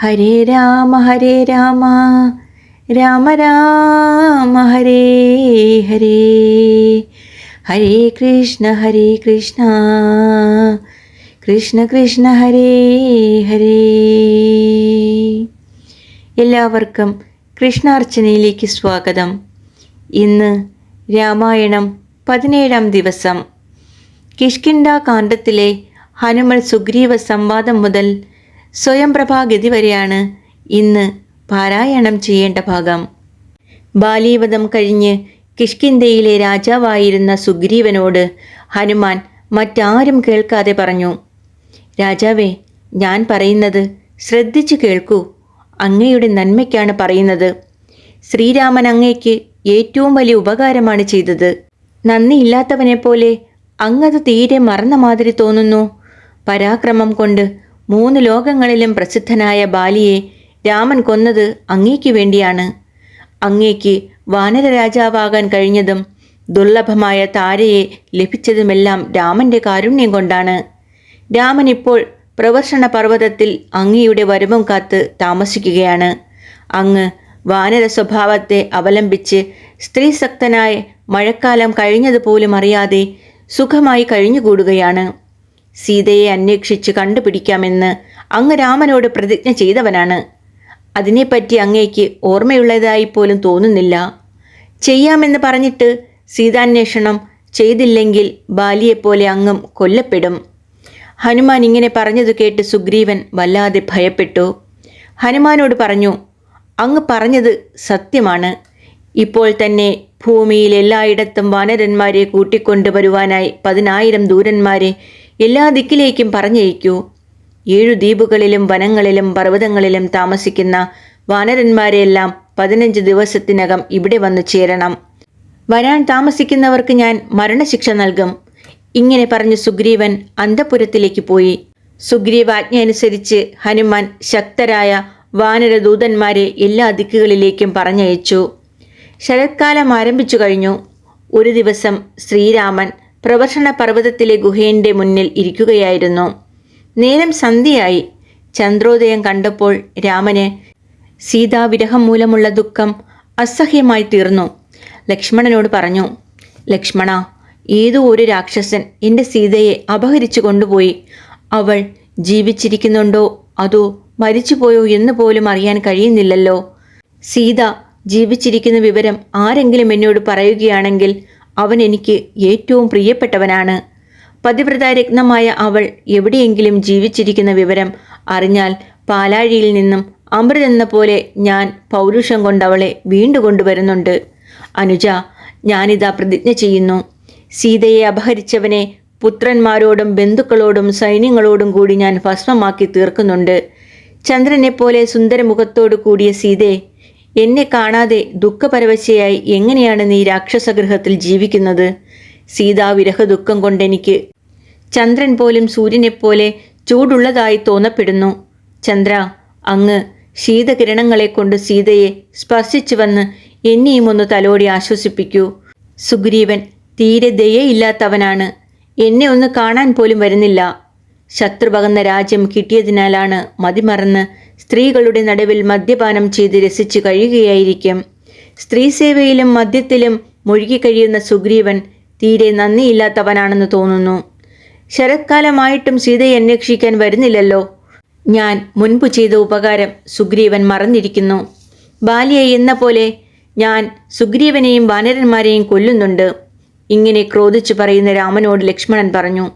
ഹരേ രാമ ഹരേ രാമ. രാമ രാമ ഹരേ ഹരേ. ഹരേ കൃഷ്ണ ഹരേ കൃഷ്ണ. കൃഷ്ണ കൃഷ്ണ ഹരേ ഹരേ. എല്ലാവർക്കും കൃഷ്ണാർച്ചനയിലേക്ക് സ്വാഗതം. ഇന്ന് രാമായണം പതിനേഴാം ദിവസം. കിഷ്കിണ്ട കാണ്ഡത്തിലെ ഹനുമൽ സുഗ്രീവ സംവാദം മുതൽ സ്വയംപ്രഭാഗതി വരെയാണ് ഇന്ന് പാരായണം ചെയ്യേണ്ട ഭാഗം. ബാലീവധം കഴിഞ്ഞ് കിഷ്കിന്തയിലെ രാജാവായിരുന്ന സുഗ്രീവനോട് ഹനുമാൻ മറ്റാരും കേൾക്കാതെ പറഞ്ഞു രാജാവേ ഞാൻ പറയുന്നത് ശ്രദ്ധിച്ചു കേൾക്കൂ. അങ്ങയുടെ നന്മയ്ക്കാണ് പറയുന്നത്. ശ്രീരാമൻ അങ്ങയ്ക്ക് ഏറ്റവും വലിയ ഉപകാരമാണ് ചെയ്തത്. നന്ദിയില്ലാത്തവനെ പോലെ അങ്ങത് തീരെ മറന്ന മാതിരി തോന്നുന്നു. പരാക്രമം കൊണ്ട് മൂന്ന് ലോകങ്ങളിലും പ്രസിദ്ധനായ ബാലിയെ രാമൻ കൊന്നത് അങ്ങേക്ക് വേണ്ടിയാണ്. അങ്ങേക്ക് വാനരരാജാവാകാൻ കഴിഞ്ഞതും ദുർലഭമായ താരയെ ലഭിച്ചതുമെല്ലാം രാമന്റെ കാരുണ്യം കൊണ്ടാണ്. രാമൻ ഇപ്പോൾ പ്രവർഷണ പർവതത്തിൽ അങ്ങയുടെ വരവും കാത്ത് താമസിക്കുകയാണ്. അങ്ങ് വാനര സ്വഭാവത്തെ അവലംബിച്ച് സ്ത്രീസക്തനായ മഴക്കാലം കഴിഞ്ഞതുപോലും അറിയാതെ സുഖമായി കഴിഞ്ഞുകൂടുകയാണ്. സീതയെ അന്വേഷിച്ച് കണ്ടുപിടിക്കാമെന്ന് അങ്ങ് രാമനോട് പ്രതിജ്ഞ ചെയ്തവനാണ്. അതിനെപ്പറ്റി അങ്ങേക്ക് ഓർമ്മയുള്ളതായി പോലും തോന്നുന്നില്ല. ചെയ്യാമെന്ന് പറഞ്ഞിട്ട് സീതാന്വേഷണം ചെയ്തില്ലെങ്കിൽ ബാലിയെപ്പോലെ അങ്ങും കൊല്ലപ്പെടും. ഹനുമാൻ ഇങ്ങനെ പറഞ്ഞതു കേട്ട് സുഗ്രീവൻ വല്ലാതെ ഭയപ്പെട്ടു. ഹനുമാനോട് പറഞ്ഞു അങ്ങ് പറഞ്ഞത് സത്യമാണ്. ഇപ്പോൾ തന്നെ ഭൂമിയിൽ എല്ലായിടത്തും വാനരന്മാരെ കൂട്ടിക്കൊണ്ടുവരുവാനായി പതിനായിരം ദൂരന്മാരെ എല്ലാ ദിക്കിലേക്കും പറഞ്ഞയക്കൂ. ഏഴു ദ്വീപുകളിലും വനങ്ങളിലും പർവതങ്ങളിലും താമസിക്കുന്ന വാനരന്മാരെയെല്ലാം പതിനഞ്ച് ദിവസത്തിനകം ഇവിടെ വന്നു ചേരണം. വരാൻ താമസിക്കുന്നവർക്ക് ഞാൻ മരണശിക്ഷ നൽകും. ഇങ്ങനെ പറഞ്ഞ് സുഗ്രീവൻ അന്തപുരത്തിലേക്ക് പോയി. സുഗ്രീവാജ്ഞ അനുസരിച്ച് ഹനുമാൻ ശക്തരായ വാനരദൂതന്മാരെ എല്ലാ ദിക്കുകളിലേക്കും പറഞ്ഞയച്ചു. ശരത്കാലം ആരംഭിച്ചു കഴിഞ്ഞു. ഒരു ദിവസം ശ്രീരാമൻ പ്രവർഷണ പർവതത്തിലെ ഗുഹയിന്റെ മുന്നിൽ ഇരിക്കുകയായിരുന്നു. നേരം സന്ധ്യയായി. ചന്ദ്രോദയം കണ്ടപ്പോൾ രാമന് സീതാവിരഹം മൂലമുള്ള ദുഃഖം അസഹ്യമായി തീർന്നു. ലക്ഷ്മണനോട് പറഞ്ഞു ലക്ഷ്മണ ഏതോ ഒരു രാക്ഷസൻ എന്റെ സീതയെ അപഹരിച്ചു കൊണ്ടുപോയി. അവൾ ജീവിച്ചിരിക്കുന്നുണ്ടോ? അതോ മരിച്ചുപോയോ എന്ന് പോലും അറിയാൻ കഴിയുന്നില്ലല്ലോ. സീത ജീവിച്ചിരിക്കുന്ന വിവരം ആരെങ്കിലും എന്നോട് പറയുകയാണെങ്കിൽ അവൻ എനിക്ക് ഏറ്റവും പ്രിയപ്പെട്ടവനാണ്. പതിവ്രതാരത്നമായ അവൾ എവിടെയെങ്കിലും ജീവിച്ചിരിക്കുന്ന വിവരം അറിഞ്ഞാൽ പാലാഴിയിൽ നിന്നും അമൃതെന്ന പോലെ ഞാൻ പൗരുഷം കൊണ്ടവളെ വീണ്ടു കൊണ്ടുവരുന്നുണ്ട്. അനുജ ഞാനിതാ പ്രതിജ്ഞ ചെയ്യുന്നു. സീതയെ അപഹരിച്ചവനെ പുത്രന്മാരോടും ബന്ധുക്കളോടും സൈന്യങ്ങളോടും കൂടി ഞാൻ ഭസ്മമാക്കി തീർക്കുന്നുണ്ട്. ചന്ദ്രനെപ്പോലെ സുന്ദരമുഖത്തോടു കൂടിയ സീതയെ എന്നെ കാണാതെ ദുഃഖപരവശയായി എങ്ങനെയാണ് നീ രാക്ഷസഗൃഹത്തിൽ ജീവിക്കുന്നത്? സീതാവിരഹ ദുഃഖം കൊണ്ടെനിക്ക്. ചന്ദ്രൻ പോലും സൂര്യനെപ്പോലെ ചൂടുള്ളതായി തോന്നപ്പെടുന്നു. ചന്ദ്ര അങ്ങ് ശീതകിരണങ്ങളെ കൊണ്ട് സീതയെ സ്പർശിച്ചു വന്ന് എന്നെയും ഒന്ന് തലോടി ആശ്വസിപ്പിക്കൂ. സുഗ്രീവൻ തീരെ ദയയില്ലാത്തവനാണ്. എന്നെ ഒന്ന് കാണാൻ പോലും വരുന്നില്ല. ശത്രുപകന്ന രാജ്യം കിട്ടിയതിനാലാണ് മതിമറന്ന് സ്ത്രീകളുടെ നടുവിൽ മദ്യപാനം ചെയ്ത് രസിച്ചു കഴിയുകയായിരിക്കും. സ്ത്രീ സേവയിലും മദ്യത്തിലും മുഴുകിക്കഴിയുന്ന സുഗ്രീവൻ തീരെ നന്ദിയില്ലാത്തവനാണെന്ന് തോന്നുന്നു. ശരത്കാലമായിട്ടും സീതയെ അന്വേഷിക്കാൻ വരുന്നില്ലല്ലോ. ഞാൻ മുൻപ് ചെയ്ത ഉപകാരം സുഗ്രീവൻ മറന്നിരിക്കുന്നു. ബാലിയെ എന്ന പോലെ ഞാൻ സുഗ്രീവനെയും വാനരന്മാരെയും കൊല്ലുന്നുണ്ട്. ഇങ്ങനെ ക്രോധിച്ചു പറയുന്ന രാമനോട് ലക്ഷ്മണൻ പറഞ്ഞു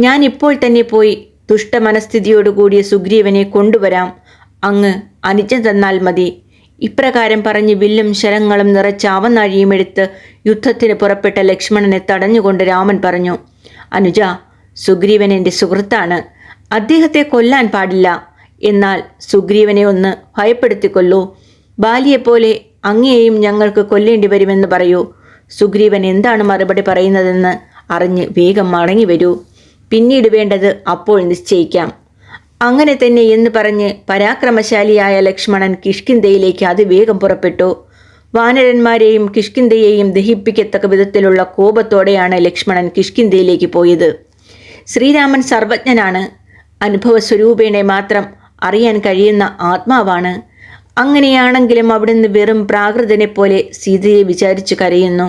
ഞാൻ ഇപ്പോൾ തന്നെ പോയി ദുഷ്ടമനസ്ഥിതിയോടുകൂടിയ സുഗ്രീവനെ കൊണ്ടുവരാം. അങ്ങ് അനിച്ചു തന്നാൽ മതി. ഇപ്രകാരം പറഞ്ഞ് വില്ലും ശരങ്ങളും നിറച്ച അവനാഴിയും എടുത്ത് യുദ്ധത്തിന് പുറപ്പെട്ട ലക്ഷ്മണനെ തടഞ്ഞുകൊണ്ട് രാമൻ പറഞ്ഞു അനുജ സുഗ്രീവൻ എന്റെ സുഹൃത്താണ്. അദ്ദേഹത്തെ കൊല്ലാൻ പാടില്ല. എന്നാൽ സുഗ്രീവനെ ഒന്ന് ഭയപ്പെടുത്തിക്കൊള്ളൂ. ബാലിയെപ്പോലെ അങ്ങയെയും ഞങ്ങൾക്ക് കൊല്ലേണ്ടി വരുമെന്ന് പറയൂ. സുഗ്രീവൻ എന്താണ് മറുപടി പറയുന്നതെന്ന് അറിഞ്ഞ് വേഗം മടങ്ങി വരൂ പിന്നീട് വേണ്ടത് അപ്പോൾ നിശ്ചയിക്കാം. അങ്ങനെ തന്നെ എന്ന് പറഞ്ഞ് പരാക്രമശാലിയായ ലക്ഷ്മണൻ കിഷ്കിന്തയിലേക്ക് അതിവേഗം പുറപ്പെട്ടു. വാനരന്മാരെയും കിഷ്കിന്തയെയും ദഹിപ്പിക്കത്തക്ക വിധത്തിലുള്ള കോപത്തോടെയാണ് ലക്ഷ്മണൻ കിഷ്കിന്തയിലേക്ക് പോയത്. ശ്രീരാമൻ സർവജ്ഞനാണ്. അനുഭവ സ്വരൂപേണെ മാത്രം അറിയാൻ കഴിയുന്ന ആത്മാവാണ്. അങ്ങനെയാണെങ്കിലും അവിടുന്ന് വെറും പ്രാകൃതനെ പോലെ സീതയെ വിചാരിച്ചു കരയുന്നു.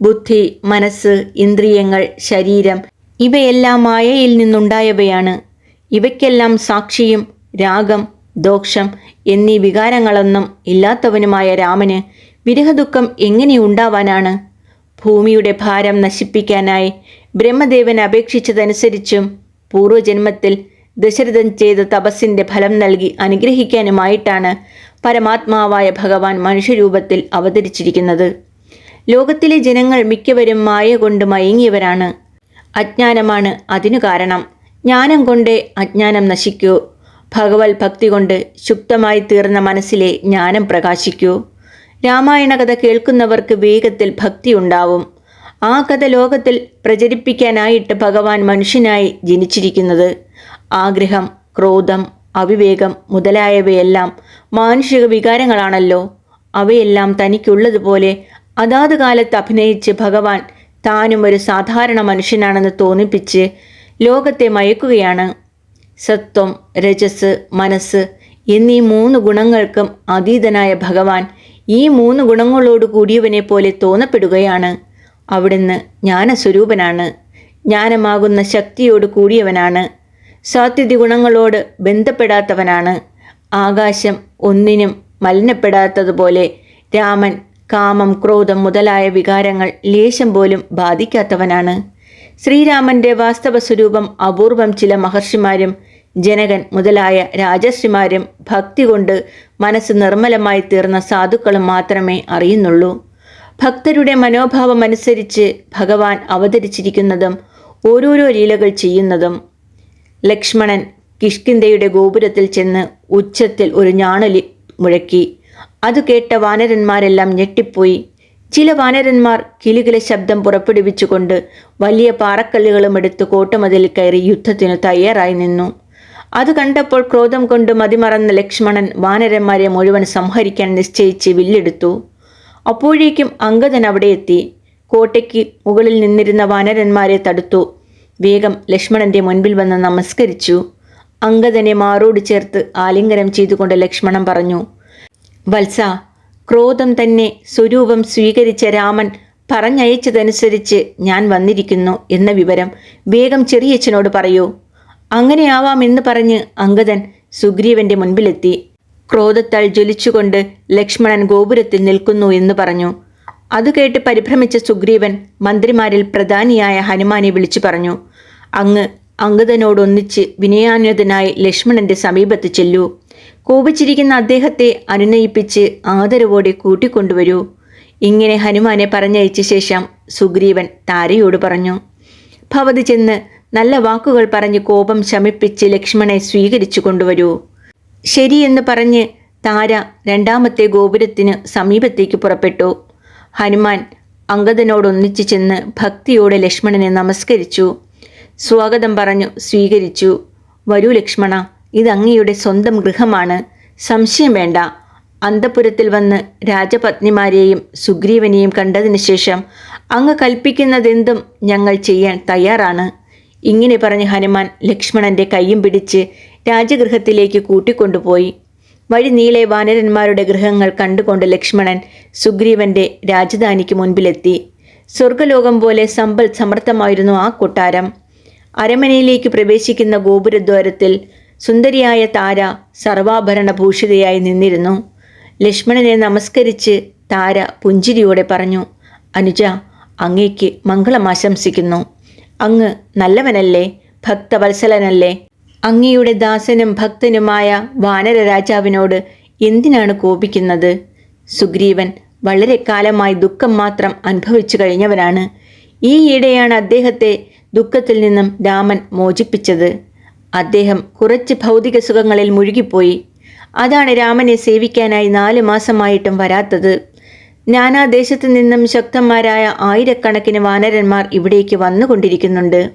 ബുദ്ധി മനസ്സ് ഇന്ദ്രിയങ്ങൾ ശരീരം ഇവയെല്ലാം മായയിൽ നിന്നുണ്ടായവയാണ്. ഇവയ്ക്കെല്ലാം സാക്ഷിയും രാഗം ദോഷം എന്നീ വികാരങ്ങളൊന്നും ഇല്ലാത്തവനുമായ രാമന് വിരഹദുഃഖം എങ്ങനെ ഉണ്ടാവാനാണ് ഭൂമിയുടെ ഭാരം നശിപ്പിക്കാനായി ബ്രഹ്മദേവൻ അപേക്ഷിച്ചതനുസരിച്ചും പൂർവജന്മത്തിൽ ദശരഥൻ ചെയ്ത തപസ്സിന്റെ ഫലം നൽകി അനുഗ്രഹിക്കാനുമായിട്ടാണ് പരമാത്മാവായ ഭഗവാൻ മനുഷ്യരൂപത്തിൽ അവതരിച്ചിരിക്കുന്നത്. ലോകത്തിലെ ജനങ്ങൾ മിക്കവരും മായ കൊണ്ട് മയങ്ങിയവരാണ്. അജ്ഞാനമാണ് അതിനു കാരണം. ജ്ഞാനം കൊണ്ട് അജ്ഞാനം നശിക്കൂ. ഭഗവത് ഭക്തി കൊണ്ട് ശുക്തമായി തീർന്ന മനസ്സിലെ ജ്ഞാനം പ്രകാശിക്കൂ. രാമായണ കഥ കേൾക്കുന്നവർക്ക് വേഗത്തിൽ ഭക്തി ഉണ്ടാവും. ആ കഥ ലോകത്തിൽ പ്രചരിപ്പിക്കാനായിട്ട് ഭഗവാൻ മനുഷ്യനായി ജനിച്ചിരിക്കുന്നത്. ആഗ്രഹം ക്രോധം അവിവേകം മുതലായവയെല്ലാം മാനുഷിക വികാരങ്ങളാണല്ലോ. അവയെല്ലാം തനിക്കുള്ളതുപോലെ അതാത് കാലത്ത് അഭിനയിച്ച് ഭഗവാൻ താനും ഒരു സാധാരണ മനുഷ്യനാണെന്ന് തോന്നിപ്പിച്ച് ലോകത്തെ മയക്കുകയാണ്. സത്വം രജസ് മനസ്സ് എന്നീ മൂന്ന് ഗുണങ്ങൾക്കും അതീതനായ ഭഗവാൻ ഈ മൂന്ന് ഗുണങ്ങളോട് കൂടിയവനെ പോലെ തോന്നപ്പെടുകയാണ്. അവിടുന്ന് ജ്ഞാനസ്വരൂപനാണ്. ജ്ഞാനമാകുന്ന ശക്തിയോട് കൂടിയവനാണ്. സാത്യതി ഗുണങ്ങളോട് ബന്ധപ്പെടാത്തവനാണ്. ആകാശം ഒന്നിനും മലിനപ്പെടാത്തതുപോലെ രാമൻ കാമം ക്രോധം മുതലായ വികാരങ്ങൾ ലേശം പോലും ബാധിക്കാത്തവനാണ്. ശ്രീരാമന്റെ വാസ്തവ സ്വരൂപം അപൂർവം ചില മഹർഷിമാരും ജനകൻ മുതലായ രാജശ്രീമാരും ഭക്തി കൊണ്ട് മനസ്സ് നിർമ്മലമായി തീർന്ന സാധുക്കളും മാത്രമേ അറിയുന്നുള്ളൂ. ഭക്തരുടെ മനോഭാവം അനുസരിച്ച് ഭഗവാൻ അവതരിച്ചിരിക്കുന്നതും ഓരോരോ ലീലകൾ ചെയ്യുന്നതും ലക്ഷ്മണൻ കിഷ്കിന്തയുടെ ഗോപുരത്തിൽ ചെന്ന് ഉച്ചത്തിൽ ഒരു ഞാണലി മുഴക്കി. അത് കേട്ട വാനരന്മാരെല്ലാം ഞെട്ടിപ്പോയി. ചില വാനരന്മാർ കിലുകില ശബ്ദം പുറപ്പെടുവിച്ചുകൊണ്ട് വലിയ പാറക്കല്ലുകളും എടുത്ത് കോട്ടമതിൽ കയറി യുദ്ധത്തിനു തയ്യാറായി നിന്നു. അത് കണ്ടപ്പോൾ ക്രോധം കൊണ്ട് മതിമറന്ന ലക്ഷ്മണൻ വാനരന്മാരെ മുഴുവൻ സംഹരിക്കാൻ നിശ്ചയിച്ച് വില്ലെടുത്തു. അപ്പോഴേക്കും അങ്കദൻ അവിടെ എത്തി. കോട്ടയ്ക്ക് മുകളിൽ നിന്നിരുന്ന വാനരന്മാരെ തടുത്തു. വേഗം ലക്ഷ്മണന്റെ മുൻപിൽ വന്ന് നമസ്കരിച്ചു. അങ്കദനെ മാറോട് ചേർത്ത് ആലിംഗനം ചെയ്തുകൊണ്ട് ലക്ഷ്മണൻ പറഞ്ഞു വത്സ ക്രോധം തന്നെ സ്വരൂപം സ്വീകരിച്ച രാമൻ പറഞ്ഞയച്ചതനുസരിച്ച് ഞാൻ വന്നിരിക്കുന്നു എന്ന വിവരം വേഗം ചെറിയച്ഛനോട് പറയൂ. അങ്ങനെയാവാം എന്ന് പറഞ്ഞ് അങ്കദൻ സുഗ്രീവന്റെ മുൻപിലെത്തി. ക്രോധത്താൽ ജ്വലിച്ചുകൊണ്ട് ലക്ഷ്മണൻ ഗോപുരത്തിൽ നിൽക്കുന്നു എന്ന് പറഞ്ഞു. അത് കേട്ട് പരിഭ്രമിച്ച സുഗ്രീവൻ മന്ത്രിമാരിൽ പ്രധാനിയായ ഹനുമാനെ വിളിച്ചു പറഞ്ഞു. അങ്ങ് അങ്കദനോടൊന്നിച്ച് വിനയാന്വിതനായി ലക്ഷ്മണന്റെ സമീപത്ത് ചെല്ലൂ. കോപിച്ചിരിക്കുന്ന അദ്ദേഹത്തെ അനുനയിപ്പിച്ച് ആദരവോടെ കൂട്ടിക്കൊണ്ടുവരൂ. ഇങ്ങനെ ഹനുമാനെ പറഞ്ഞയച്ച ശേഷം സുഗ്രീവൻ താരയോട് പറഞ്ഞു ഭവതി ചെന്ന് നല്ല വാക്കുകൾ പറഞ്ഞ് കോപം ശമിപ്പിച്ച് ലക്ഷ്മണെ സ്വീകരിച്ചു കൊണ്ടുവരൂ. ശരിയെന്ന് പറഞ്ഞ് താര രണ്ടാമത്തെ ഗോപുരത്തിന് സമീപത്തേക്ക് പുറപ്പെട്ടു. ഹനുമാൻ അങ്കദനോടൊന്നിച്ചു ചെന്ന് ഭക്തിയോടെ ലക്ഷ്മണനെ നമസ്കരിച്ചു. സ്വാഗതം പറഞ്ഞു സ്വീകരിച്ചു. വരൂ ലക്ഷ്മണ ഇത് അങ്ങയുടെ സ്വന്തം ഗൃഹമാണ്. സംശയം വേണ്ട. അന്തപുരത്തിൽ വന്ന് രാജപത്നിമാരെയും സുഗ്രീവനെയും കണ്ടതിന് ശേഷം അങ്ങ് കൽപ്പിക്കുന്നതെന്തും ഞങ്ങൾ ചെയ്യാൻ തയ്യാറാണ്. ഇങ്ങനെ പറഞ്ഞ് ഹനുമാൻ ലക്ഷ്മണന്റെ കൈയും പിടിച്ച് രാജഗൃഹത്തിലേക്ക് കൂട്ടിക്കൊണ്ടുപോയി. വഴി നീളെ വാനരന്മാരുടെ ഗൃഹങ്ങൾ കണ്ടുകൊണ്ട് ലക്ഷ്മണൻ സുഗ്രീവന്റെ രാജധാനിക്ക് മുൻപിലെത്തി. സ്വർഗലോകം പോലെ സമ്പൽ സമർത്ഥമായിരുന്നു ആ കൊട്ടാരം. അരമനയിലേക്ക് പ്രവേശിക്കുന്ന ഗോപുരദ്വാരത്തിൽ സുന്ദരിയായ താര സർവാഭരണഭൂഷിതയായി നിന്നിരുന്നു. ലക്ഷ്മണനെ നമസ്കരിച്ച് താര പുഞ്ചിരിയോടെ പറഞ്ഞു അനുജ അങ്ങേക്ക് മംഗളം ആശംസിക്കുന്നു. അങ്ങ് നല്ലവനല്ലേ ഭക്തവത്സലനല്ലേ? അങ്ങയുടെ ദാസനും ഭക്തനുമായ വാനര രാജാവിനോട് എന്തിനാണ് കോപിക്കുന്നത്? സുഗ്രീവൻ വളരെ കാലമായി ദുഃഖം മാത്രം അനുഭവിച്ചു കഴിഞ്ഞവനാണ്. ഈയിടെയാണ് അദ്ദേഹത്തെ ദുഃഖത്തിൽ നിന്നും രാമൻ മോചിപ്പിച്ചത്. അദ്ദേഹം കുറച്ച് ഭൗതിക സുഖങ്ങളിൽ മുഴുകിപ്പോയി. അതാണ് രാമനെ സേവിക്കാനായി നാല് മാസമായിട്ടും വരാത്തത്. നാനാദേശത്തു നിന്നും ശക്തന്മാരായ ആയിരക്കണക്കിന് വാനരന്മാർ ഇവിടേക്ക് വന്നുകൊണ്ടിരിക്കുന്നുണ്ട്.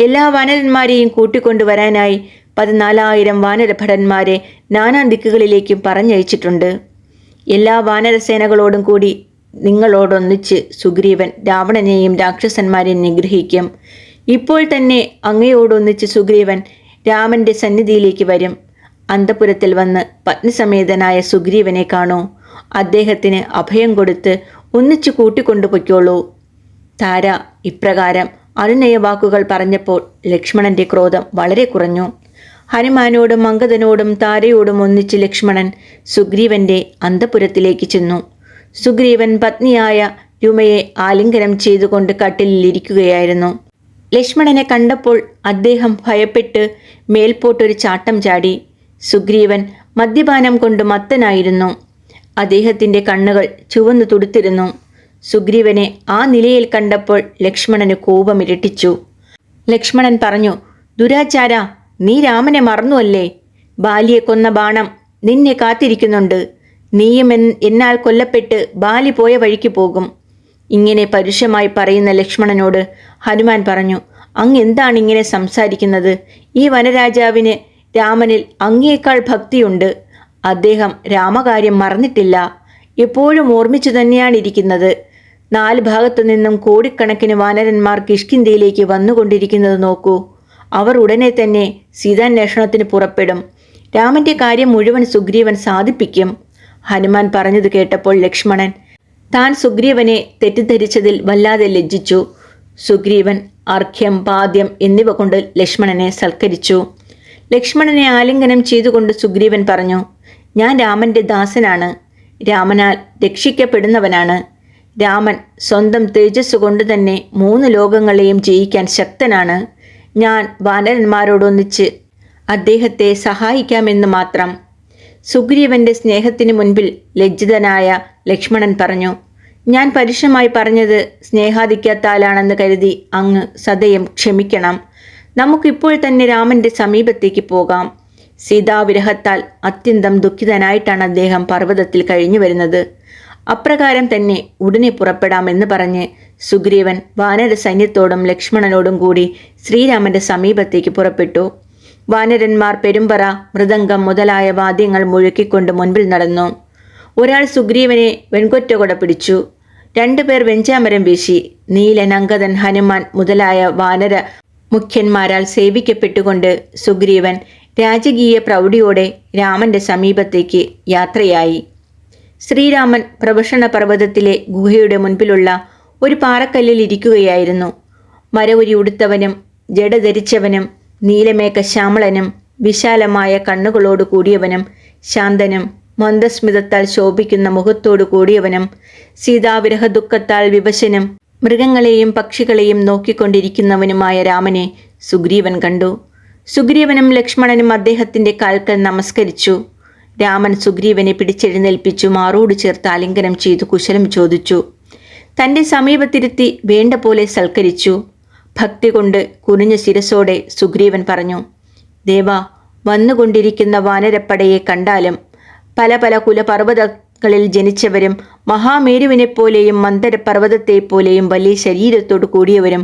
എല്ലാ വാനരന്മാരെയും കൂട്ടിക്കൊണ്ടുവരാനായി പതിനാലായിരം വാനരഭടന്മാരെ നാനാ ദിക്കുകളിലേക്കും പറഞ്ഞയച്ചിട്ടുണ്ട്. എല്ലാ വാനരസേനകളോടും കൂടി നിങ്ങളോടൊന്നിച്ച് സുഗ്രീവൻ രാവണനെയും രാക്ഷസന്മാരെയും നിഗ്രഹിക്കും. ഇപ്പോൾ തന്നെ അങ്ങയോടൊന്നിച്ച് സുഗ്രീവൻ രാമന്റെ സന്നിധിയിലേക്ക് വരും. അന്തപുരത്തിൽ വന്ന് പത്നിസമേതനായ സുഗ്രീവനെ കാണൂ. അദ്ദേഹത്തിന് അഭയം കൊടുത്ത് ഒന്നിച്ചു കൂട്ടിക്കൊണ്ടുപോയ്ക്കോളൂ. താര ഇപ്രകാരം അനുനയ വാക്കുകൾ പറഞ്ഞപ്പോൾ ലക്ഷ്മണന്റെ ക്രോധം വളരെ കുറഞ്ഞു. ഹനുമാനോടും അങ്കദനോടും താരയോടും ഒന്നിച്ച് ലക്ഷ്മണൻ സുഗ്രീവന്റെ അന്തപുരത്തിലേക്ക് ചെന്നു. സുഗ്രീവൻ പത്നിയായ രുമയെ ആലിംഗനം ചെയ്തുകൊണ്ട് കട്ടിലിരിക്കുകയായിരുന്നു ലക്ഷ്മണനെ കണ്ടപ്പോൾ അദ്ദേഹം ഭയപ്പെട്ട് മേൽപോട്ടൊരു ചാട്ടം ചാടി. സുഗ്രീവൻ മദ്യപാനം കൊണ്ട് മത്തനായിരുന്നു. അദ്ദേഹത്തിന്റെ കണ്ണുകൾ ചുവന്നു തുടുത്തിരുന്നു. സുഗ്രീവനെ ആ നിലയിൽ കണ്ടപ്പോൾ ലക്ഷ്മണന് കോപമിരട്ടിച്ചു. ലക്ഷ്മണൻ പറഞ്ഞു ദുരാചാര നീ രാമനെ മറന്നുവല്ലേ? ബാലിയെ കൊന്ന ബാണം നിന്നെ കാത്തിരിക്കുന്നുണ്ട്. നീയും എന്നാൽ കൊല്ലപ്പെട്ട് ബാലി പോയ വഴിക്ക് പോകും. ഇങ്ങനെ പരുഷമായി പറയുന്ന ലക്ഷ്മണനോട് ഹനുമാൻ പറഞ്ഞു അങ്ങ് എന്താണ് ഇങ്ങനെ സംസാരിക്കുന്നത്? ഈ വനരാജാവിന് രാമനിൽ അങ്ങേക്കാൾ ഭക്തിയുണ്ട്. അദ്ദേഹം രാമകാര്യം മറന്നിട്ടില്ല. എപ്പോഴും ഓർമ്മിച്ചു തന്നെയാണ് ഇരിക്കുന്നത് നാല് ഭാഗത്തു നിന്നും കോടിക്കണക്കിന് വാനരന്മാർ കിഷ്കിന്തിയിലേക്ക് വന്നുകൊണ്ടിരിക്കുന്നത് നോക്കൂ. അവർ ഉടനെ തന്നെ സീതാന്വേഷണത്തിന് പുറപ്പെടും. രാമന്റെ കാര്യം മുഴുവൻ സുഗ്രീവൻ സാധിപ്പിക്കും. ഹനുമാൻ പറഞ്ഞത് കേട്ടപ്പോൾ ലക്ഷ്മണൻ താൻ സുഗ്രീവനെ തെറ്റിദ്ധരിച്ചതിൽ വല്ലാതെ ലജ്ജിച്ചു. സുഗ്രീവൻ അർഘ്യം പാദ്യം എന്നിവ കൊണ്ട് ലക്ഷ്മണനെ സൽക്കരിച്ചു. ലക്ഷ്മണനെ ആലിംഗനം ചെയ്തുകൊണ്ട് സുഗ്രീവൻ പറഞ്ഞു ഞാൻ രാമന്റെ ദാസനാണ്. രാമനാൽ രക്ഷിക്കപ്പെടുന്നവനാണ്. രാമൻ സ്വന്തം തേജസ് കൊണ്ട് തന്നെ മൂന്ന് ലോകങ്ങളെയും ജയിക്കാൻ ശക്തനാണ്. ഞാൻ വാനരന്മാരോടൊന്നിച്ച് അദ്ദേഹത്തെ സഹായിക്കാമെന്ന് മാത്രം. സുഗ്രീവന്റെ സ്നേഹത്തിന് മുൻപിൽ ലജ്ജിതനായ ലക്ഷ്മണൻ പറഞ്ഞു ഞാൻ പരുഷമായി പറഞ്ഞത് സ്നേഹാധിക്യത്താലാണെന്ന് കരുതി അങ്ങ് സദയം ക്ഷമിക്കണം. നമുക്കിപ്പോൾ തന്നെ രാമന്റെ സമീപത്തേക്ക് പോകാം. സീതാവിരഹത്താൽ അത്യന്തം ദുഃഖിതനായിട്ടാണ് അദ്ദേഹം പർവതത്തിൽ കഴിഞ്ഞു വരുന്നത്. അപ്രകാരം തന്നെ ഉടനെ പുറപ്പെടാമെന്ന് പറഞ്ഞ് സുഗ്രീവൻ വാനര സൈന്യത്തോടും ലക്ഷ്മണനോടും കൂടി ശ്രീരാമന്റെ സമീപത്തേക്ക് പുറപ്പെട്ടു. വാനരന്മാർ പെരുമ്പറ മൃദംഗം മുതലായ വാദ്യങ്ങൾ മുഴക്കിക്കൊണ്ട് മുൻപിൽ നടന്നു. ഒരാൾ സുഗ്രീവനെ വെൺകൊറ്റ കൊട പിടിച്ചു. രണ്ടുപേർ വെഞ്ചാമരം വീശി. നീലൻ അങ്കദൻ ഹനുമാൻ മുതലായ വാനര മുഖ്യന്മാരാൽ സേവിക്കപ്പെട്ടുകൊണ്ട് സുഗ്രീവൻ രാജകീയ പ്രൗഢിയോടെ രാമന്റെ സമീപത്തേക്ക് യാത്രയായി. ശ്രീരാമൻ പ്രഭഷണ പർവതത്തിലെ ഗുഹയുടെ മുൻപിലുള്ള ഒരു പാറക്കല്ലിൽ ഇരിക്കുകയായിരുന്നു. മരവുരി ഉടുത്തവനും ജഡ ധരിച്ചവനും നീലമേഘ ശ്യാമളനും വിശാലമായ കണ്ണുകളോട് കൂടിയവനും ശാന്തനും മന്ദസ്മിതത്താൽ ശോഭിക്കുന്ന മുഖത്തോടു കൂടിയവനും സീതാവിരഹ ദുഃഖത്താൽ വിവശനും മൃഗങ്ങളെയും പക്ഷികളെയും നോക്കിക്കൊണ്ടിരിക്കുന്നവനുമായ രാമനെ സുഗ്രീവൻ കണ്ടു. സുഗ്രീവനും ലക്ഷ്മണനും അദ്ദേഹത്തിന്റെ കാൽക്കൽ നമസ്കരിച്ചു. രാമൻ സുഗ്രീവനെ പിടിച്ചെഴുന്നേൽപ്പിച്ചു മാറോട് ചേർത്ത് ആലിംഗനം ചെയ്തു കുശലം ചോദിച്ചു. തന്റെ സമീപത്തിരുത്തി വേണ്ട പോലെ സൽക്കരിച്ചു. ഭക്തി കൊണ്ട് കുനിഞ്ഞ ശിരസോടെ സുഗ്രീവൻ പറഞ്ഞു ദേവ വന്നുകൊണ്ടിരിക്കുന്ന വാനരപ്പടയെ കണ്ടാലും പല പല കുലപർവതങ്ങളിൽ ജനിച്ചവരും മഹാമേരുവിനെപ്പോലെയും മന്ദരപർവതത്തെപ്പോലെയും വലിയ ശരീരത്തോടു കൂടിയവരും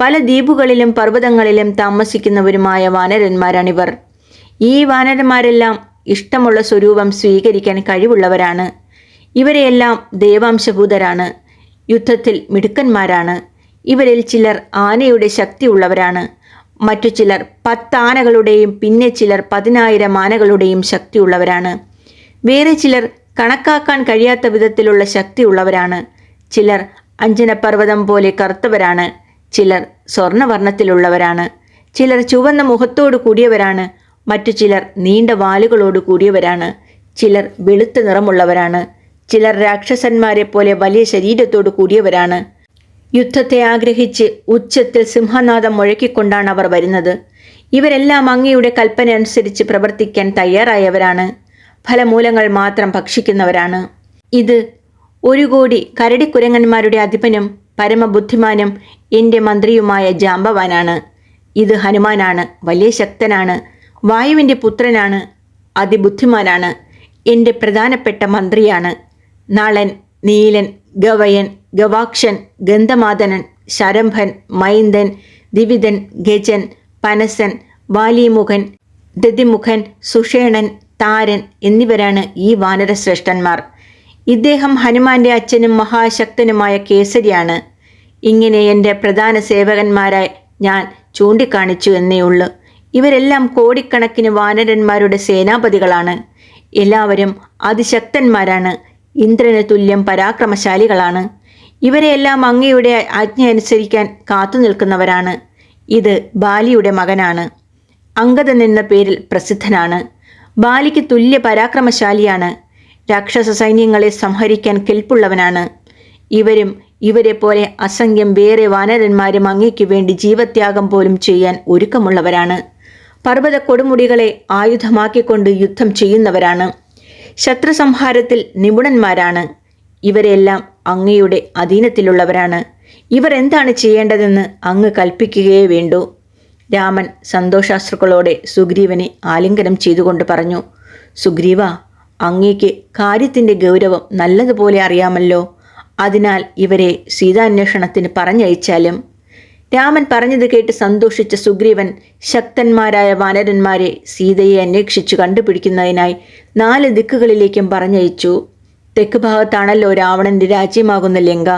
പല ദ്വീപുകളിലും പർവതങ്ങളിലും താമസിക്കുന്നവരുമായ വാനരന്മാരാണിവർ. ഈ വാനരന്മാരെല്ലാം ഇഷ്ടമുള്ള സ്വരൂപം സ്വീകരിക്കാൻ കഴിവുള്ളവരാണ്. ഇവരെയെല്ലാം ദേവാംശഭൂതരാണ് യുദ്ധത്തിൽ മിടുക്കന്മാരാണ്. ഇവരിൽ ചിലർ ആനയുടെ ശക്തിയുള്ളവരാണ്. മറ്റു ചിലർ പത്താനകളുടെയും പിന്നെ ചിലർ പതിനായിരം ആനകളുടെയും ശക്തിയുള്ളവരാണ്. വേറെ ചിലർ കണക്കാക്കാൻ കഴിയാത്ത വിധത്തിലുള്ള ശക്തിയുള്ളവരാണ്. ചിലർ അഞ്ജനപർവതം പോലെ കറുത്തവരാണ്. ചിലർ സ്വർണവർണത്തിലുള്ളവരാണ്. ചിലർ ചുവന്ന മുഖത്തോടു കൂടിയവരാണ്. മറ്റു ചിലർ നീണ്ട വാലുകളോട് കൂടിയവരാണ്. ചിലർ വെളുത്ത നിറമുള്ളവരാണ്. ചിലർ രാക്ഷസന്മാരെ പോലെ വലിയ ശരീരത്തോടു കൂടിയവരാണ്. യുദ്ധത്തെ ആഗ്രഹിച്ച് ഉച്ചത്തിൽ സിംഹനാഥം മുഴക്കിക്കൊണ്ടാണ് അവർ വരുന്നത്. ഇവരെല്ലാം അങ്ങയുടെ കൽപ്പന അനുസരിച്ച് പ്രവർത്തിക്കാൻ തയ്യാറായവരാണ്. ഫലമൂലങ്ങൾ മാത്രം ഭക്ഷിക്കുന്നവരാണ്. ഇത് ഒരു കോടി കരടിക്കുരങ്ങന്മാരുടെ അധിപനും പരമബുദ്ധിമാനും എന്റെ മന്ത്രിയുമായ ജാമ്പവാനാണ് ഇത് ഹനുമാനാണ് വലിയ ശക്തനാണ് വായുവിന്റെ പുത്രനാണ് അതിബുദ്ധിമാനാണ് എന്റെ പ്രധാനപ്പെട്ട മന്ത്രിയാണ്. നളൻ നീലൻ ഗവയൻ ഗവാക്ഷൻ ഗന്ധമാതനൻ ശരംഭൻ മൈന്ദൻ ദിവിതൻ ഗജൻ പനസൻ വാലിമുഖൻ ദതിമുഖൻ സുഷേണൻ താരൻ എന്നിവരാണ് ഈ വാനരശ്രേഷ്ഠന്മാർ ഇദ്ദേഹം ഹനുമാന്റെ അച്ഛനും മഹാശക്തനുമായ കേസരിയാണ്. ഇങ്ങനെ എന്റെ പ്രധാന സേവകന്മാരായി ഞാൻ ചൂണ്ടിക്കാണിച്ചു എന്നേ ഉള്ളൂ. ഇവരെല്ലാം കോടിക്കണക്കിന് വാനരന്മാരുടെ സേനാപതികളാണ്. എല്ലാവരും അതിശക്തന്മാരാണ്. ഇന്ദ്രന് തുല്യം പരാക്രമശാലികളാണ്. ഇവരെയെല്ലാം അങ്ങയുടെ ആജ്ഞ അനുസരിക്കാൻ കാത്തു നിൽക്കുന്നവരാണ്. ഇത് ബാലിയുടെ മകനാണ്. അങ്കദൻ എന്ന പേരിൽ പ്രസിദ്ധനാണ്. ബാലിക്ക് തുല്യ പരാക്രമശാലിയാണ്. രാക്ഷസ സൈന്യങ്ങളെ സംഹരിക്കാൻ കെൽപ്പുള്ളവനാണ്. ഇവരും ഇവരെ പോലെ അസംഖ്യം വേറെ വാനരന്മാരും അങ്ങയ്ക്ക് വേണ്ടി ജീവത്യാഗം പോലും ചെയ്യാൻ ഒരുക്കമുള്ളവരാണ്. പർവത കൊടുമുടികളെ ആയുധമാക്കിക്കൊണ്ട് യുദ്ധം ചെയ്യുന്നവരാണ്. ശത്രുസംഹാരത്തിൽ നിപുണന്മാരാണ്. ഇവരെല്ലാം അങ്ങയുടെ അധീനത്തിലുള്ളവരാണ്. ഇവർ എന്താണ് ചെയ്യേണ്ടതെന്ന് അങ്ങ് കൽപ്പിക്കുകയേ വേണ്ടൂ. രാമൻ സന്തോഷാശ്രുക്കളോടെ സുഗ്രീവനെ ആലിംഗനം ചെയ്തുകൊണ്ട് പറഞ്ഞു സുഗ്രീവ അങ്ങേക്ക് കാര്യത്തിന്റെ ഗൗരവം നല്ലതുപോലെ അറിയാമല്ലോ. അതിനാൽ ഇവരെ സീതാന്വേഷണത്തിന് പറഞ്ഞയച്ചാലും. രാമൻ പറഞ്ഞത് കേട്ട് സന്തോഷിച്ച സുഗ്രീവൻ ശക്തന്മാരായ വാനരന്മാരെ സീതയെ അന്വേഷിച്ചു കണ്ടുപിടിക്കുന്നതിനായി നാല് ദിക്കുകളിലേക്കും പറഞ്ഞയച്ചു. തെക്ക് ഭാഗത്താണല്ലോ രാവണന്റെ രാജ്യമാകുന്ന ലങ്ക.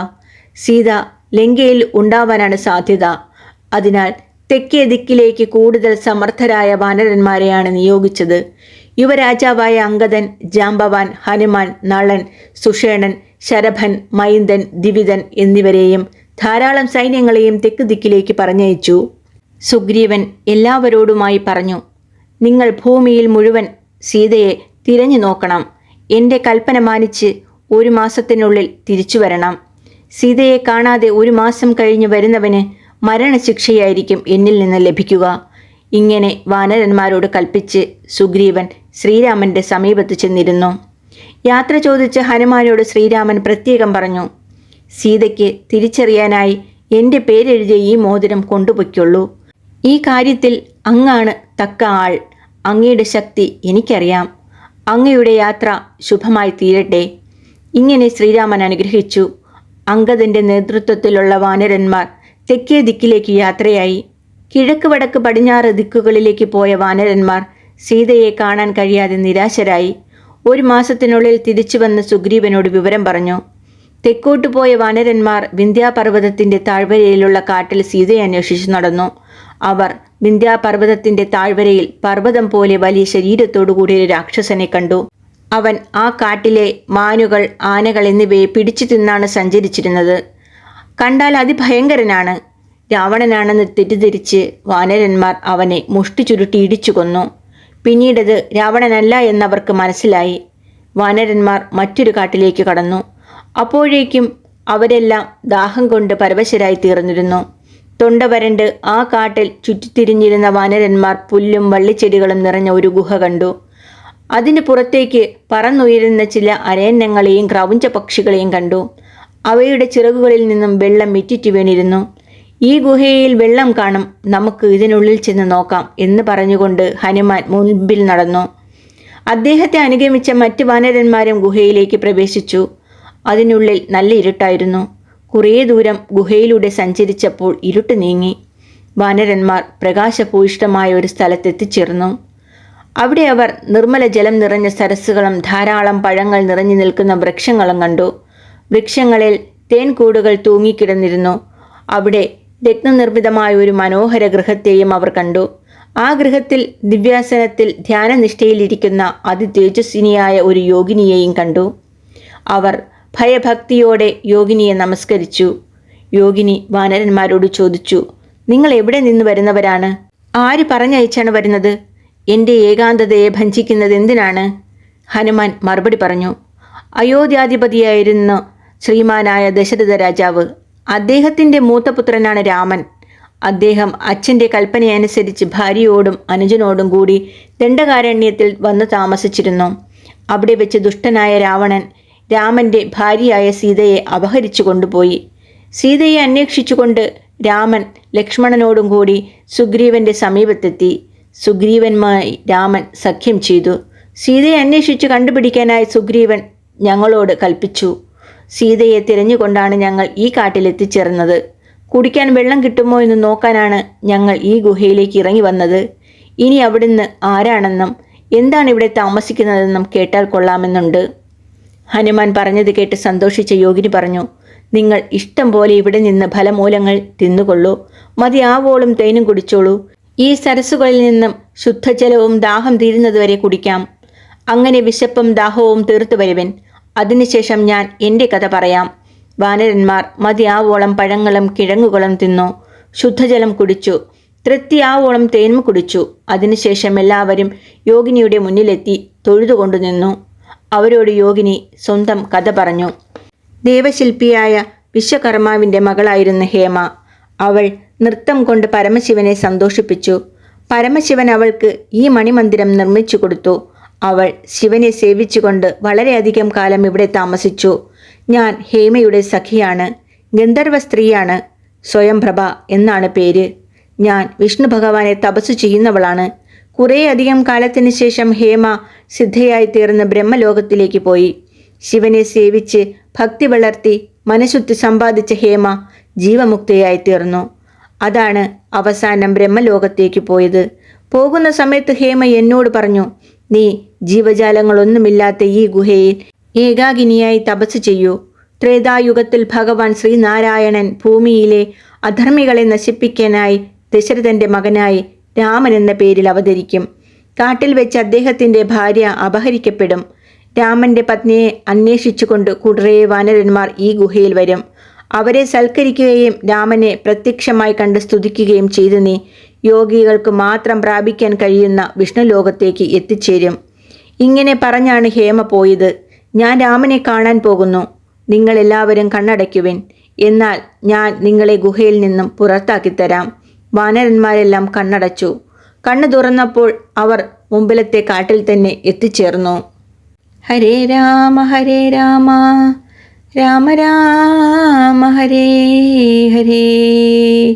സീത ലങ്കയിൽ ഉണ്ടാവാനാണ് സാധ്യത. അതിനാൽ തെക്കേ ദിക്കിലേക്ക് കൂടുതൽ സമർത്ഥരായ വാനരന്മാരെയാണ് നിയോഗിച്ചത്. യുവരാജാവായ അങ്കദൻ ജാംബവാൻ ഹനുമാൻ നളൻ സുഷേണൻ ശരഭൻ മൈന്ദൻ ദിവിതൻ എന്നിവരെയും ധാരാളം സൈന്യങ്ങളെയും തെക്ക് ദിക്കിലേക്ക് പറഞ്ഞയച്ചു. സുഗ്രീവൻ എല്ലാവരോടുമായി പറഞ്ഞു നിങ്ങൾ ഭൂമിയിൽ മുഴുവൻ സീതയെ തിരഞ്ഞു നോക്കണം. എന്റെ കൽപ്പന മാനിച്ച് ഒരു മാസത്തിനുള്ളിൽ തിരിച്ചു വരണം സീതയെ കാണാതെ ഒരു മാസം കഴിഞ്ഞ് വരുന്നവന് മരണശിക്ഷയായിരിക്കും എന്നിൽ നിന്ന് ലഭിക്കുക. ഇങ്ങനെ വാനരന്മാരോട് കൽപ്പിച്ച് സുഗ്രീവൻ ശ്രീരാമന്റെ സമീപത്ത് ചെന്നിരുന്നു. യാത്ര ചോദിച്ച് ഹനുമാനോട് ശ്രീരാമൻ പ്രത്യേകം പറഞ്ഞു സീതയ്ക്ക് തിരിച്ചറിയാനായി എന്റെ പേരെഴുതിയ ഈ മോതിരം കൊണ്ടുപോയ്ക്കുള്ളൂ. ഈ കാര്യത്തിൽ അങ്ങാണ് തക്ക ആൾ. അങ്ങയുടെ ശക്തി എനിക്കറിയാം. അങ്ങയുടെ യാത്ര ശുഭമായി തീരട്ടെ. ഇങ്ങനെ ശ്രീരാമൻ അനുഗ്രഹിച്ചു. അങ്കതിന്റെ നേതൃത്വത്തിലുള്ള വാനരന്മാർ തെക്കേ ദിക്കിലേക്ക് യാത്രയായി. കിഴക്ക് വടക്ക് പടിഞ്ഞാറ് ദിക്കുകളിലേക്ക് പോയ വാനരന്മാർ സീതയെ കാണാൻ കഴിയാതെ നിരാശരായി. ഒരു മാസത്തിനുള്ളിൽ തിരിച്ചു വന്ന് സുഗ്രീവനോട് വിവരം പറഞ്ഞു. തെക്കോട്ട് പോയ വാനരന്മാർ വിന്ധ്യാപർവതത്തിന്റെ താഴ്വരയിലുള്ള കാട്ടിൽ സീതയെ അന്വേഷിച്ചു നടന്നു. അവർ വിന്ധ്യാപർവതത്തിന്റെ താഴ്വരയിൽ പർവതം പോലെ വലിയ ശരീരത്തോടുകൂടിയ ഒരു രാക്ഷസനെ കണ്ടു. അവൻ ആ കാട്ടിലെ മാനുകൾ ആനകൾ എന്നിവയെ പിടിച്ചു തിന്നാണ് സഞ്ചരിച്ചിരുന്നത്. കണ്ടാൽ അതിഭയങ്കരനാണ്. രാവണനാണെന്ന് തെറ്റിദ്ധരിച്ച് വാനരന്മാർ അവനെ മുഷ്ടി ചുരുട്ടി ഇടിച്ചു കൊന്നു. പിന്നീടത് രാവണനല്ല എന്നവർക്ക് മനസ്സിലായി. വാനരന്മാർ മറ്റൊരു കാട്ടിലേക്ക് കടന്നു. അപ്പോഴേക്കും അവരെല്ലാം ദാഹം കൊണ്ട് പരവശരായി തീർന്നിരുന്നു. തൊണ്ട വരണ്ട് ആ കാട്ടിൽ ചുറ്റിത്തിരിഞ്ഞിരുന്ന വാനരന്മാർ പുല്ലും വള്ളിച്ചെടികളും നിറഞ്ഞ ഒരു ഗുഹ കണ്ടു. അതിന് പുറത്തേക്ക് പറന്നുയരുന്ന ചില അരയന്നങ്ങളെയും ക്രൗഞ്ച പക്ഷികളെയും കണ്ടു. അവയുടെ ചിറകുകളിൽ നിന്നും വെള്ളം മിറ്റിറ്റ് വീണിരുന്നു. ഈ ഗുഹയിൽ വെള്ളം കാണും. നമുക്ക് ഇതിനുള്ളിൽ ചെന്ന് നോക്കാം എന്ന് പറഞ്ഞുകൊണ്ട് ഹനുമാൻ മുൻപിൽ നടന്നു. അദ്ദേഹത്തെ അനുഗമിച്ച മറ്റ് വാനരന്മാരും ഗുഹയിലേക്ക് പ്രവേശിച്ചു. അതിനുള്ളിൽ നല്ല ഇരുട്ടായിരുന്നു. കുറേ ദൂരം ഗുഹയിലൂടെ സഞ്ചരിച്ചപ്പോൾ ഇരുട്ട് നീങ്ങി. വാനരന്മാർ പ്രകാശഭൂയിഷ്ടമായ ഒരു സ്ഥലത്തെത്തിച്ചേർന്നു. അവിടെ അവർ നിർമ്മല ജലം നിറഞ്ഞ സരസ്സുകളും ധാരാളം പഴങ്ങൾ നിറഞ്ഞു നിൽക്കുന്ന വൃക്ഷങ്ങളും കണ്ടു. വൃക്ഷങ്ങളിൽ തേൻകൂടുകൾ തൂങ്ങിക്കിടന്നിരുന്നു. അവിടെ രത്നനിർമ്മിതമായ ഒരു മനോഹര ഗൃഹത്തെയും അവർ കണ്ടു. ആ ഗൃഹത്തിൽ ദിവ്യാസനത്തിൽ ധ്യാനനിഷ്ഠയിലിരിക്കുന്ന അതിതേജസ്വിനിയായ ഒരു യോഗിനിയെയും കണ്ടു. അവർ ഭയഭക്തിയോടെ യോഗിനിയെ നമസ്കരിച്ചു. യോഗിനി വാനരന്മാരോട് ചോദിച്ചു നിങ്ങൾ എവിടെ നിന്ന് വരുന്നവരാണ്? ആര് പറഞ്ഞയച്ചാണ് വരുന്നത്? എന്റെ ഏകാന്തതയെ ഭഞ്ചിക്കുന്നത് എന്തിനാണ്? ഹനുമാൻ മറുപടി പറഞ്ഞു അയോധ്യാധിപതിയായിരുന്ന ശ്രീമാനായ ദശരഥ രാജാവ്. അദ്ദേഹത്തിന്റെ മൂത്തപുത്രനാണ് രാമൻ. അദ്ദേഹം അച്ഛന്റെ കൽപ്പനയനുസരിച്ച് ഭാര്യയോടും അനുജനോടും കൂടി ദണ്ഡകാരണ്യത്തിൽ വന്നു താമസിച്ചിരുന്നു. അവിടെ വെച്ച് ദുഷ്ടനായ രാവണൻ രാമന്റെ ഭാര്യയായ സീതയെ അപഹരിച്ചു കൊണ്ടുപോയി. സീതയെ അന്വേഷിച്ചുകൊണ്ട് രാമൻ ലക്ഷ്മണനോടും കൂടി സുഗ്രീവന്റെ സമീപത്തെത്തി. സുഗ്രീവന്മായി രാമൻ സഖ്യം ചെയ്തു. സീതയെ അന്വേഷിച്ച് കണ്ടുപിടിക്കാനായി സുഗ്രീവൻ ഞങ്ങളോട് കൽപ്പിച്ചു. സീതയെ തിരഞ്ഞുകൊണ്ടാണ് ഞങ്ങൾ ഈ കാട്ടിലെത്തിച്ചേർന്നത്. കുടിക്കാൻ വെള്ളം കിട്ടുമോ എന്ന് നോക്കാനാണ് ഞങ്ങൾ ഈ ഗുഹയിലേക്ക് ഇറങ്ങി വന്നത്. ഇനി അവിടുന്ന് ആരാണെന്നും എന്താണ് ഇവിടെ താമസിക്കുന്നതെന്നും കേട്ടാൽ കൊള്ളാമെന്നുണ്ട്. ഹനുമാൻ പറഞ്ഞത് കേട്ട് സന്തോഷിച്ച യോഗിനി പറഞ്ഞു നിങ്ങൾ ഇഷ്ടം പോലെ ഇവിടെ നിന്ന് ഫലമൂലങ്ങൾ തിന്നുകൊള്ളൂ. മതിയാവോളം തേനും കുടിച്ചോളൂ. ഈ സരസുകളിൽ നിന്നും ശുദ്ധജലവും ദാഹം തീരുന്നതുവരെ കുടിക്കാം. അങ്ങനെ വിശപ്പും ദാഹവും തീർത്തു വരുവൻ അതിനുശേഷം ഞാൻ എന്റെ കഥ പറയാം. വാനരന്മാർ മതിയാവോളം പഴങ്ങളും കിഴങ്ങുകളും തിന്നു. ശുദ്ധജലം കുടിച്ചു. തൃപ്തിയാവോളം തേനും കുടിച്ചു. അതിനുശേഷം എല്ലാവരും യോഗിനിയുടെ മുന്നിലെത്തി തൊഴുതുകൊണ്ടു നിന്നു. അവരോട് യോഗിനി സ്വന്തം കഥ പറഞ്ഞു. ദേവശില്പിയായ വിശ്വകർമാവിന്റെ മകളായിരുന്നു ഹേമ അവൾ നൃത്തം കൊണ്ട് പരമശിവനെ സന്തോഷിപ്പിച്ചു. പരമശിവൻ അവൾക്ക് ഈ മണിമന്ദിരം നിർമ്മിച്ചു കൊടുത്തു. അവൾ ശിവനെ സേവിച്ചുകൊണ്ട് വളരെയധികം കാലം ഇവിടെ താമസിച്ചു. ഞാൻ ഹേമയുടെ സഖിയാണ്. ഗന്ധർവ സ്ത്രീയാണ്. സ്വയംപ്രഭ എന്നാണ് പേര്. ഞാൻ വിഷ്ണു ഭഗവാനെ തപസ് ചെയ്യുന്നവളാണ്. കുറേയധികം കാലത്തിന് ശേഷം ഹേമ സിദ്ധയായി തീർന്ന് ബ്രഹ്മലോകത്തിലേക്ക് പോയി. ശിവനെ സേവിച്ച് ഭക്തി വളർത്തി മനഃശുദ്ധി സമ്പാദിച്ച ഹേമ ജീവമുക്തയായി തീർന്നു. അതാണ് അവസാനം ബ്രഹ്മലോകത്തേക്ക് പോയത്. പോകുന്ന സമയത്ത് ഹേമ എന്നോട് പറഞ്ഞു നീ ജീവജാലങ്ങളൊന്നുമില്ലാത്ത ഈ ഗുഹയിൽ ഏകാഗിനിയായി തപസ് ചെയ്യൂ. ത്രേതായുഗത്തിൽ ഭഗവാൻ ശ്രീനാരായണൻ ഭൂമിയിലെ അധർമ്മികളെ നശിപ്പിക്കാനായി ദശരഥന്റെ മകനായി രാമൻ എന്ന പേരിൽ അവതരിക്കും. കാട്ടിൽ വെച്ച് അദ്ദേഹത്തിന്റെ ഭാര്യ അപഹരിക്കപ്പെടും. രാമന്റെ പത്നിയെ അന്വേഷിച്ചുകൊണ്ട് കുടറേ വാനരന്മാർ ഈ ഗുഹയിൽ വരും. അവരെ സൽക്കരിക്കുകയും രാമനെ പ്രത്യക്ഷമായി കണ്ട് സ്തുതിക്കുകയും ചെയ്തു നീ. യോഗികൾക്ക് മാത്രം പ്രാപിക്കാൻ കഴിയുന്ന വിഷ്ണുലോകത്തേക്ക് എത്തിച്ചേരും. ഇങ്ങനെ പറഞ്ഞാണ് ഹേമ പോയത്. ഞാൻ രാമനെ കാണാൻ പോകുന്നു. നിങ്ങളെല്ലാവരും കണ്ണടയ്ക്കുവിൻ. എന്നാൽ ഞാൻ നിങ്ങളെ ഗുഹയിൽ നിന്നും പുറത്താക്കി തരാം. വാനരന്മാരെല്ലാം കണ്ണടച്ചു. കണ്ണു തുറന്നപ്പോൾ അവർ മുമ്പിലത്തെ കാട്ടിൽ തന്നെ എത്തിച്ചേർന്നു. ഹരേ രാമ ഹരേ രാമ. രാമ രാമ ഹരേ ഹരേ.